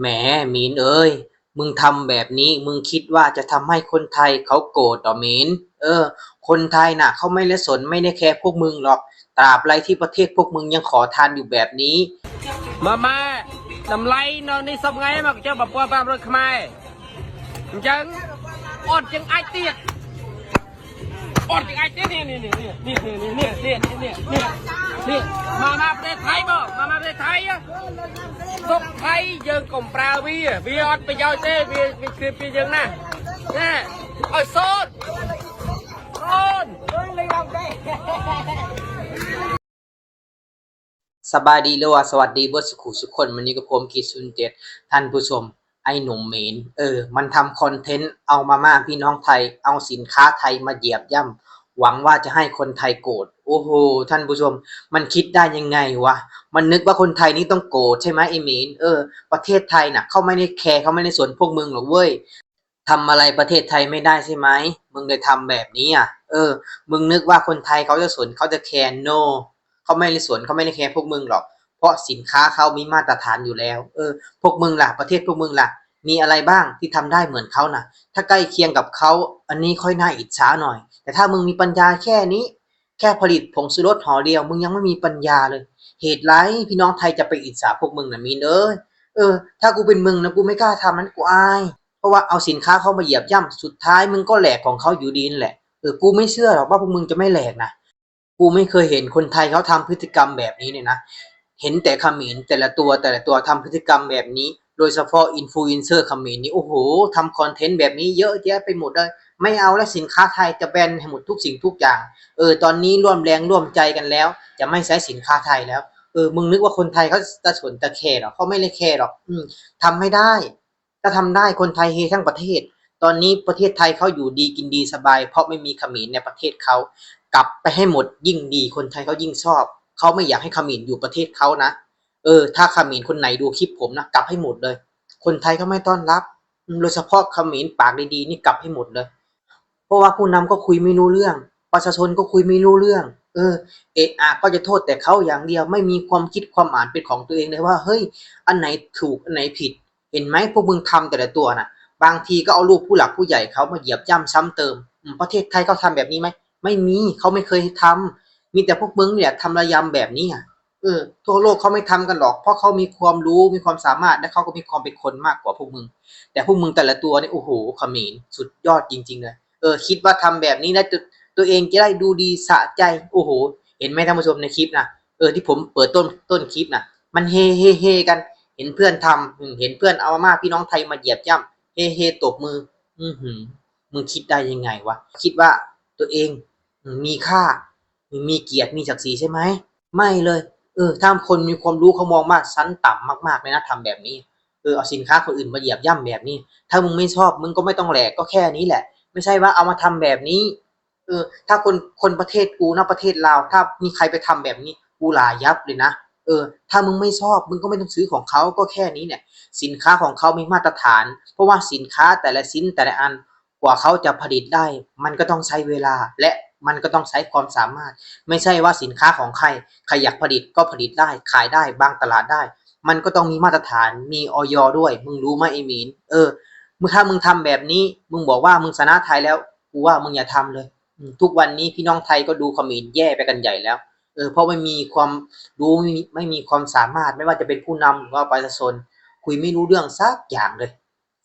แหมหมีนเอ้ย มึงทำแบบนี้มึงคิดว่าจะทำให้คนไทยเขาโกรธเหรอหมีนเออ คนไทยน่ะเขาไม่ได้สนไม่ได้แคร์พวกมึงหรอก ตราบใดที่ประเทศพวกมึงยังขอทานอยู่แบบนี้ ម៉ាម៉ាតម្លៃនៅនេះសពថ្ងៃមកចុះ1500ខ្មែរអញ្ចឹងអត់ជាងអាចទៀតអត់ជាងអាចទៀតនេះនេះនេះនេះនេះនេះនេះនេះនេះ នេះម៉ាម៉ាប្រទេសថៃបងម៉ាម៉ាប្រទេសថៃទុកថៃយើងកុំប្រើវាវាអត់ប្រយោជន៍ទេវាវាគ្រាពីយើងណាណាឲ្យសូនសូនលេងឡើងទេ สบายดีหรือว่าสวัสดีเบิร์ดสุขุสุขคนวันนี้กับผมกีซุนเจ็ดท่านผู้ชม ไอ้หนุ่มเหมนเออ มันทำคอนเทนต์เอามาม่าพี่น้องไทย เอาสินค้าไทยมาเหยียบย่ำ หวังว่าจะให้คนไทยโกรธโอ้โหท่านผู้ชม มันคิดได้ยังไงวะมันนึกว่าคนไทยนี่ต้องโกรธใช่ไหมไอ้เหมนเออ ประเทศไทยน่ะเขาไม่ได้แคร์เขาไม่ได้สนพวกมึงหรอกเว้ยทำอะไรประเทศไทยไม่ได้ใช่ไหมมึงเลยทำแบบนี้อะ เออ มึงนึกว่าคนไทยเขาจะสนเขาจะแคร์โนเขาไม่ได้สนเขาไม่ได้แคร์พวกมึงหรอก เพราะสินค้าเขามีมาตรฐานอยู่แล้ว เออ พวกมึงล่ะประเทศพวกมึงล่ะ มีอะไรบ้างที่ทำได้เหมือนเขาน่ะ ถ้าใกล้เคียงกับเขาอันนี้ค่อยน่าอิจฉาหน่อย แต่ถ้ามึงมีปัญญาแค่นี้ แค่ผลิตผงชูรสห่อเดียว มึงยังไม่มีปัญญาเลย เหตุไรพี่น้องไทยจะไปอิจฉาพวกมึงนะมีนเอ้ยเออ ถ้ากูเป็นมึงนะกูไม่กล้าทำนั้นกูอาย เพราะว่าเอาสินค้าเขามาเหยียบย่ำสุดท้ายมึงก็แหลกของเขาอยู่ดีนแหละเออกูไม่เชื่อหรอกว่าพวกมึงจะไม่แหลกนะกูไม่เคยเห็นคนไทยเขาทำพฤติกรรมแบบนี้เนี่ยนะเห็นแต่ขมรแต่ละตัวแต่ละตัวทำพฤติกรรมแบบนี้ โดยเฉพาะอินฟลูเอนเซอร์ขมรนี่โอ้โหทำคอนเทนต์แบบนี้เยอะแยะไปหมดเลย ไม่เอาแล้วสินค้าไทยจะแบนให้หมดทุกสิ่งทุกอย่าง เออ ตอนนี้ร่วมแรงร่วมใจกันแล้ว จะไม่ใช้สินค้าไทยแล้ว เออ มึงนึกว่าคนไทยเขาจะสนจะแคร์หรอเขาไม่ได้แคร์หรอก อืมทำไม่ได้ ถ้าทำได้คนไทยเฮทั้งประเทศ ตอนนี้ประเทศไทยเขาอยู่ดีกินดีสบาย เพราะไม่มีขมรในประเทศเขา กลับไปให้หมดยิ่งดี คนไทยเขายิ่งชอบ เขาไม่อยากให้ขมรอยู่ประเทศเขานะ เออ ถ้าขมรคนไหนดูคลิปผมนะกลับให้หมดเลย คนไทยเขาไม่ต้อนรับ โดยเฉพาะขมรปากดีๆนี่กลับให้หมดเลย เพราะว่าผู้นำก็คุยไม่รู้เรื่อง ประชาชนก็คุยไม่รู้เรื่อง เออ เอะอะก็จะโทษแต่เขาอย่างเดียว ไม่มีความคิดความอ่านเป็นของตัวเองเลยว่า เฮ้ย อันไหนถูก อันไหนผิด เห็นไหมพวกมึงทำแต่ละตัวน่ะ บางทีก็เอารูปผู้หลักผู้ใหญ่เขามาเหยียบย่ำซ้ำเติม ประเทศไทยเขาทำแบบนี้ไหม ไม่มีเขาไม่เคยทำมีแต่พวกมึงเนี่ยทำระยำแบบนี้อะเออทั่วโลกเขาไม่ทำกันหรอก เพราะเขามีความรู้มีความสามารถและเขาก็มีความเป็นคนมากกว่าพวกมึง แต่พวกมึงแต่ละตัวเนี่ยโอ้โหขมรสุดยอดจริง ๆ เลย เออคิดว่าทำแบบนี้นะตัวตัวเองจะได้ดูดีสะใจ โอ้โห เห็นไหมท่านผู้ชมในคลิปนะเออที่ผมเปิดต้นต้นคลิปนะมันเฮเฮเฮกัน เห็นเพื่อนทำเห็นเพื่อนเอามาพี่น้องไทยมาเหยียบย่ำเฮเฮตบมือ อือหือมึงคิดได้ยังไงวะคิดว่าตัวเองมีค่ามีเกียรติมีศักดิ์ศรีใช่ไหมไม่เลย เออถ้าคนมีความรู้เขามองมากชั้นต่ำมากๆเลยนะทำแบบนี้เออเอาสินค้าคนอื่นมาเหยียบย่ำแบบนี้ ถ้ามึงไม่ชอบมึงก็ไม่ต้องแหลกก็แค่นี้แหละ ไม่ใช่ว่าเอามาทำแบบนี้ เออ ถ้าคนคนประเทศกูนะประเทศลาวถ้ามีใครไปทำแบบนี้ กูลายับเลยนะเออ ถ้ามึงไม่ชอบมึงก็ไม่ต้องซื้อของเขาก็แค่นี้เนี่ย สินค้าของเขามีมาตรฐาน เพราะว่าสินค้าแต่ละชิ้นแต่ละอันกว่าเขาจะผลิตได้ มันก็ต้องใช้เวลาและมันก็ต้องใช้ความสามารถ ไม่ใช่ว่าสินค้าของใครใครอยากผลิตก็ผลิตได้ ขายได้บางตลาดได้ มันก็ต้องมีมาตรฐานมีออยด้วย มึงรู้ไหมไอ้หมีนเออ มึงถ้ามึงทำแบบนี้ มึงบอกว่ามึงชนะไทยแล้วกูว่ามึงอย่าทำเลย ทุกวันนี้พี่น้องไทยก็ดูเขมรแย่ไปกันใหญ่แล้วเออเพราะไม่มีความรู้ไม่มีไม่มีความสามารถไม่ว่าจะเป็นผู้นำหรือว่าประชาชนคุยไม่รู้เรื่องสักอย่างเลย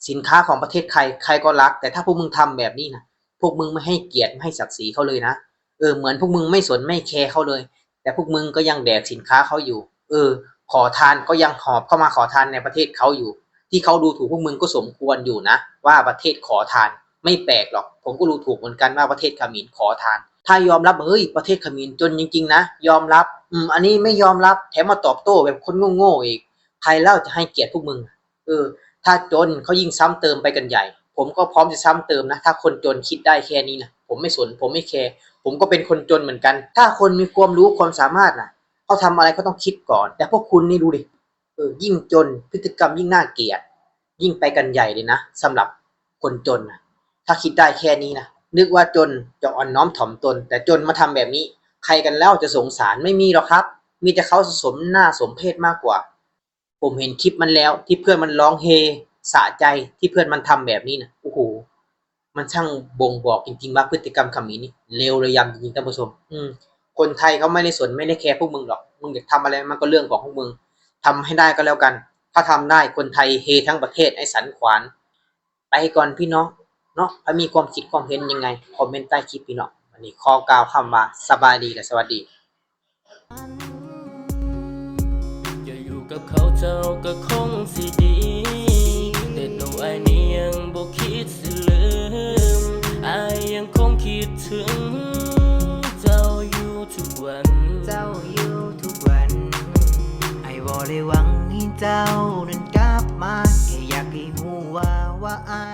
สินค้าของประเทศใครใครก็รัก แต่ถ้าพวกมึงทำแบบนี้นะพวกมึงไม่ให้เกียรติไม่ให้ศักดิ์ศรีเขาเลยนะเออเหมือนพวกมึงไม่สนไม่แคร์เขาเลย แต่พวกมึงก็ยังแดกสินค้าเขาอยู่ เออ ขอทานก็ยังหอบเข้ามาขอทานในประเทศเขาอยู่ ที่เขาดูถูกพวกมึงก็สมควรอยู่นะ ว่าประเทศขอทาน ไม่แปลกหรอก ผมก็รู้ถูกเหมือนกันว่าประเทศขมรขอทาน ถ้ายอมรับเฮ้ยประเทศขมรจนจริง ๆ นะ ยอมรับอืมอันนี้ไม่ยอมรับแถมมาตอบโต้แบบคนโง่ๆอีกใครเล่าจะให้เกียรติพวกมึงเออ ถ้าจนเขายิ่งซ้ำเติมไปกันใหญ่ ผมก็พร้อมจะซ้ำเติมนะ ถ้าคนจนคิดได้แค่นี้นะผมไม่สนผมไม่แคร์ผมก็เป็นคนจนเหมือนกัน ถ้าคนมีความรู้ความสามารถนะเขาทำอะไรก็ต้องคิดก่อน แต่พวกคุณนี่ดูดิ เออยิ่งจนพฤติกรรมยิ่งน่าเกลียด ยิ่งไปกันใหญ่เลยนะสำหรับคนจนนะถ้าคิดได้แค่นี้นะนึกว่าจนจะอ่อนน้อมถ่อมตน แต่จนมาทำแบบนี้ ใครกันแล้วจะสงสารไม่มีหรอกครับ มีแต่เขาสมหน้าสมเพศมากกว่า ผมเห็นคลิปมันแล้ว ที่เพื่อนมันร้องเฮสะใจที่เพื่อนมันทำแบบนี้นะโอ้โหมันช่างบ่งบอกจริงๆว่าพฤติกรรมขมีนี่เลวระยำจริงๆท่านผู้ชม อืมคนไทยเขาไม่ได้สนไม่ได้แคร์พวกมึงหรอก มึงอยากทำอะไรมันก็เรื่องของพวกมึง ทำให้ได้ก็แล้วกัน ถ้าทำได้คนไทยเฮทั้งประเทศไอ้สันขวาน ไปก่อนพี่น้องเนาะถ้ามีความคิดความเห็นยังไง คอมเมนต์ใต้คลิปพี่น้องวันนี้ขอกล่าวคำว่าสบายดีและสวัสดีจะอยู่กับเขาเจ้าก็คงสิดีแต่ตัวไอ้นี่ยังบ่คิดสิลืมไอายยังคงคิดถึงเจ้าอยู่ทุกวัน เจ้านั้นกลับมาแค่อยากให้หูว่าว่าไอ้าย